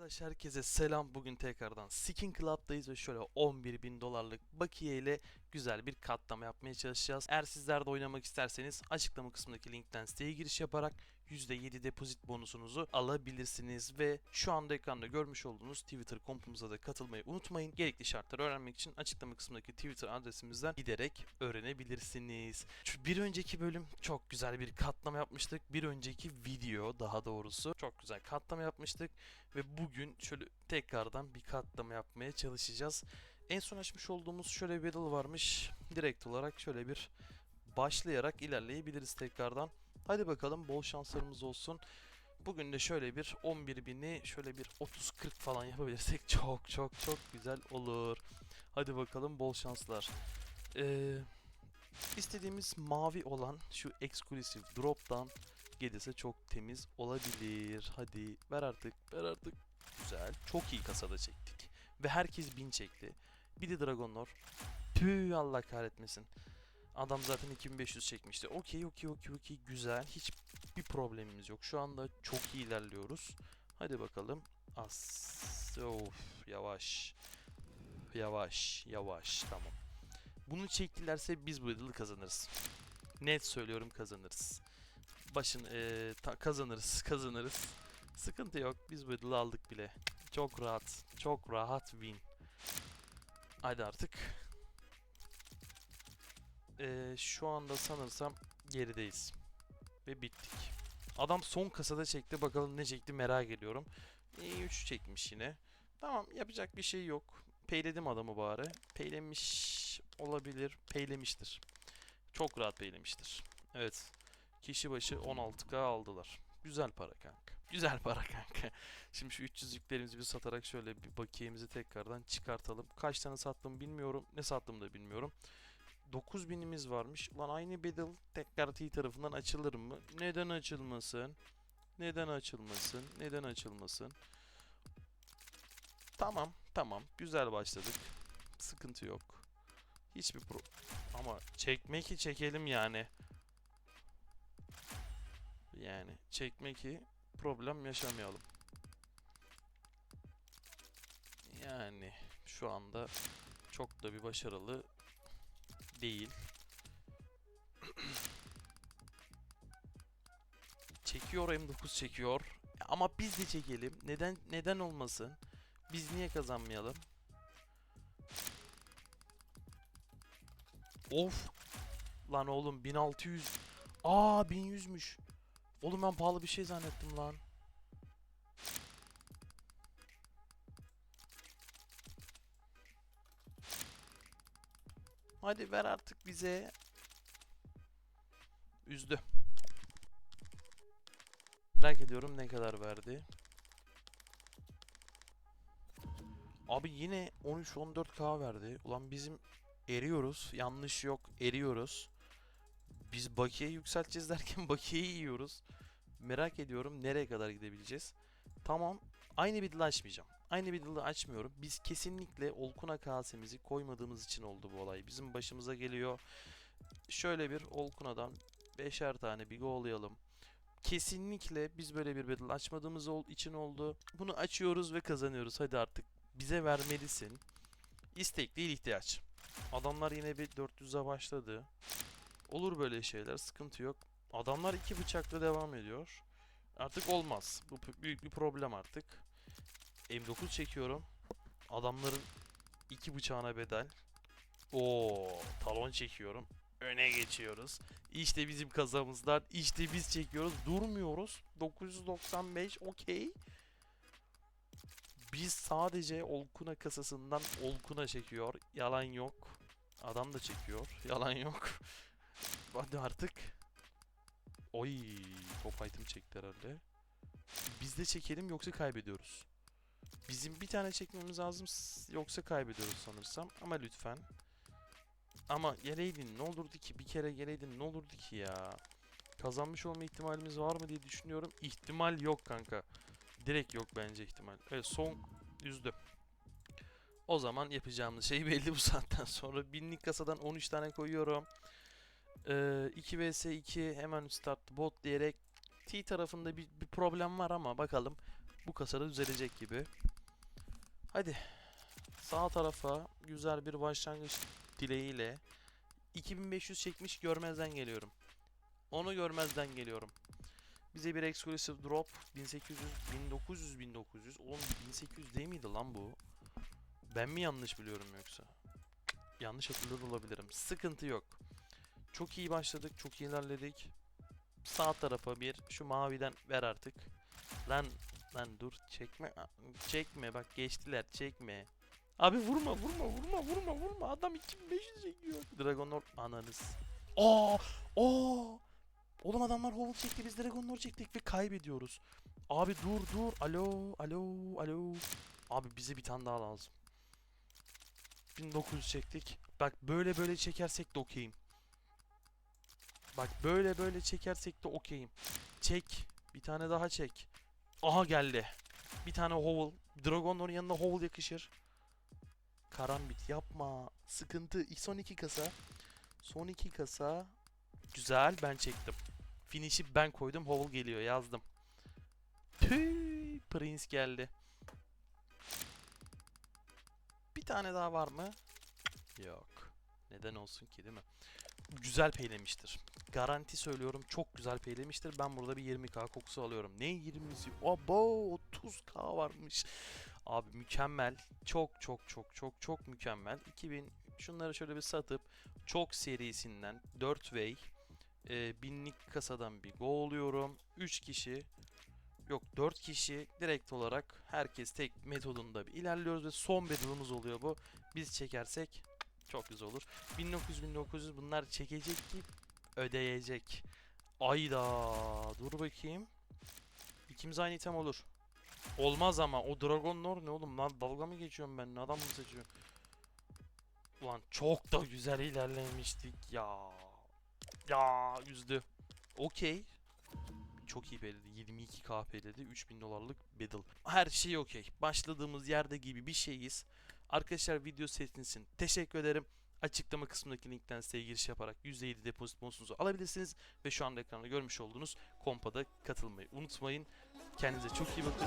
Arkadaşlar herkese selam. Bugün tekrardan Skin Club'dayız ve şöyle 11 bin dolarlık bakiye ile güzel bir katlama yapmaya çalışacağız. Eğer sizler de oynamak isterseniz açıklama kısmındaki linkten siteye giriş yaparak %7 depozit bonusunuzu alabilirsiniz ve şu anda ekranda görmüş olduğunuz Twitter kompumuza da katılmayı unutmayın. Gerekli şartları öğrenmek için açıklama kısmındaki Twitter adresimizden giderek öğrenebilirsiniz. Şu bir önceki bölüm çok güzel bir katlama yapmıştık. Bir önceki video daha doğrusu çok güzel katlama yapmıştık ve bugün şöyle tekrardan bir katlama yapmaya çalışacağız. En son açmış olduğumuz şöyle bir battle varmış. Direkt olarak şöyle bir başlayarak ilerleyebiliriz tekrardan. Hadi bakalım bol şanslarımız olsun. Bugün de şöyle bir 11 bini şöyle bir 30-40 falan yapabilirsek çok çok çok güzel olur. Hadi bakalım bol şanslar. Ee, istediğimiz mavi olan şu exclusive drop'tan gelirse çok temiz olabilir. Hadi ver artık ver artık. Güzel. Çok iyi kasada çektik. Ve herkes bin çekti. Bir de Dragonlord. Tüh Allah kahretmesin. Adam zaten 2500 çekmişti. Okey okey okey okey güzel. Hiç bir problemimiz yok. Şu anda çok iyi ilerliyoruz. Hadi bakalım. As of yavaş. Yavaş yavaş tamam. Bunu çektilerse biz bu yılı kazanırız. Net söylüyorum kazanırız. Başın ta- kazanırız kazanırız. Sıkıntı yok. Biz bu yılı aldık bile. Çok rahat. Çok rahat win. Hadi artık. Eee, şu anda sanırsam gerideyiz. Ve bittik. Adam son kasada çekti. Bakalım ne çekti merak ediyorum. İyi 3 çekmiş yine. Tamam yapacak bir şey yok. Peyledim adamı bari. Peylemiş olabilir. Peylemiştir. Çok rahat peylemiştir. Evet. Kişi başı 16k aldılar. Güzel para kanka. Güzel para kanka. Şimdi şu 300'lüklerimizi bir satarak şöyle bir bakiyemizi tekrardan çıkartalım. Kaç tane sattım bilmiyorum. Ne sattım da bilmiyorum. 9000'imiz varmış. Ulan aynı Battle tekrar T tarafından açılır mı? Neden açılmasın? Neden açılmasın? Neden açılmasın? Tamam, tamam. Güzel başladık. Sıkıntı yok. Hiçbir pro... Ama çekmek ki çekelim yani. Yani çekmek ki problem yaşamayalım. Yani şu anda çok da bir başarılı değil. çekiyor M9 çekiyor. Ama biz de çekelim. Neden neden olmasın? Biz niye kazanmayalım? Of. Lan oğlum 1600. Aa 1100'müş. Oğlum ben pahalı bir şey zannettim lan. Hadi ver artık bize. Üzdü. Merak ediyorum ne kadar verdi. Abi yine 13-14k verdi. Ulan bizim eriyoruz. Yanlış yok. Eriyoruz. Biz bakiye yükselteceğiz derken bakiyeyi yiyoruz. Merak ediyorum nereye kadar gidebileceğiz. Tamam. Aynı bir açmayacağım. Aynı bir açmıyorum. Biz kesinlikle Olkuna kasemizi koymadığımız için oldu bu olay. Bizim başımıza geliyor. Şöyle bir Olkuna'dan beşer tane bir go'layalım. Kesinlikle biz böyle bir battle açmadığımız için oldu. Bunu açıyoruz ve kazanıyoruz. Hadi artık bize vermelisin. İstek değil ihtiyaç. Adamlar yine bir 400'e başladı. Olur böyle şeyler sıkıntı yok. Adamlar iki bıçakla devam ediyor. Artık olmaz. Bu büyük bir problem artık. M9 çekiyorum. Adamların iki bıçağına bedel. Oo, talon çekiyorum. Öne geçiyoruz. İşte bizim kazamızdan. İşte biz çekiyoruz. Durmuyoruz. 995 okey. Biz sadece Olkuna kasasından Olkuna çekiyor. Yalan yok. Adam da çekiyor. Yalan yok. Hadi artık. Oy, top item çekti herhalde. Biz de çekelim yoksa kaybediyoruz. Bizim bir tane çekmemiz lazım yoksa kaybediyoruz sanırsam. Ama lütfen. Ama geleydin ne olurdu ki? Bir kere geleydin ne olurdu ki ya? Kazanmış olma ihtimalimiz var mı diye düşünüyorum. İhtimal yok kanka. Direkt yok bence ihtimal. Evet son yüzdü. O zaman yapacağımız şey belli bu saatten sonra. Binlik kasadan 13 tane koyuyorum. Ee, 2 vs 2 hemen start bot diyerek T tarafında bir, bir problem var ama bakalım bu kasada düzelecek gibi. Hadi sağ tarafa güzel bir başlangıç dileğiyle 2500 çekmiş görmezden geliyorum. Onu görmezden geliyorum. Bize bir exclusive drop 1800 1900 1900 oğlum 1800 değil miydi lan bu? Ben mi yanlış biliyorum yoksa? Yanlış hatırlıyor olabilirim. Sıkıntı yok. Çok iyi başladık, çok iyi ilerledik. Sağ tarafa bir şu maviden ver artık. Lan lan dur çekme. Çekme bak geçtiler çekme. Abi vurma vurma vurma vurma vurma. Adam 2500 çekiyor. Dragon Lord ananız. Aa! Aa! Oğlum adamlar hovel çekti biz Dragon Lord çektik ve kaybediyoruz. Abi dur dur. Alo alo alo. Abi bize bir tane daha lazım. 1900 çektik. Bak böyle böyle çekersek de okeyim. Bak böyle böyle çekersek de okeyim. Çek. Bir tane daha çek. Aha geldi. Bir tane hovel. Dragon'un yanına hovel yakışır. Karambit yapma. Sıkıntı. Son iki kasa. Son iki kasa. Güzel ben çektim. Finish'i ben koydum. Hovel geliyor yazdım. Tüy, Prince geldi. Bir tane daha var mı? Yok. Neden olsun ki değil mi? Güzel peylemiştir. Garanti söylüyorum çok güzel peylemiştir. Ben burada bir 20k kokusu alıyorum. Ne 20'si? Abo 30k varmış. Abi mükemmel. Çok çok çok çok çok mükemmel. 2000 şunları şöyle bir satıp çok serisinden 4 way e, binlik kasadan bir go oluyorum. 3 kişi yok 4 kişi direkt olarak herkes tek metodunda bir ilerliyoruz ve son battle'ımız oluyor bu. Biz çekersek çok güzel olur. 1900 1900 bunlar çekecek ki ödeyecek. Ayda dur bakayım. İkimiz aynı item olur. Olmaz ama o Dragon Lord ne oğlum lan dalga mı geçiyorum ben adam mı seçiyorum? Ulan çok da güzel ilerlemiştik ya. Ya yüzdü. Okey. Çok iyi belirdi. 22 KP dedi. 3000 dolarlık battle. Her şey okey. Başladığımız yerde gibi bir şeyiz. Arkadaşlar video seçtiğiniz teşekkür ederim. Açıklama kısmındaki linkten siteye giriş yaparak %7 depozit bonusunuzu alabilirsiniz. Ve şu anda ekranda görmüş olduğunuz kompada katılmayı unutmayın. Kendinize çok iyi bakın.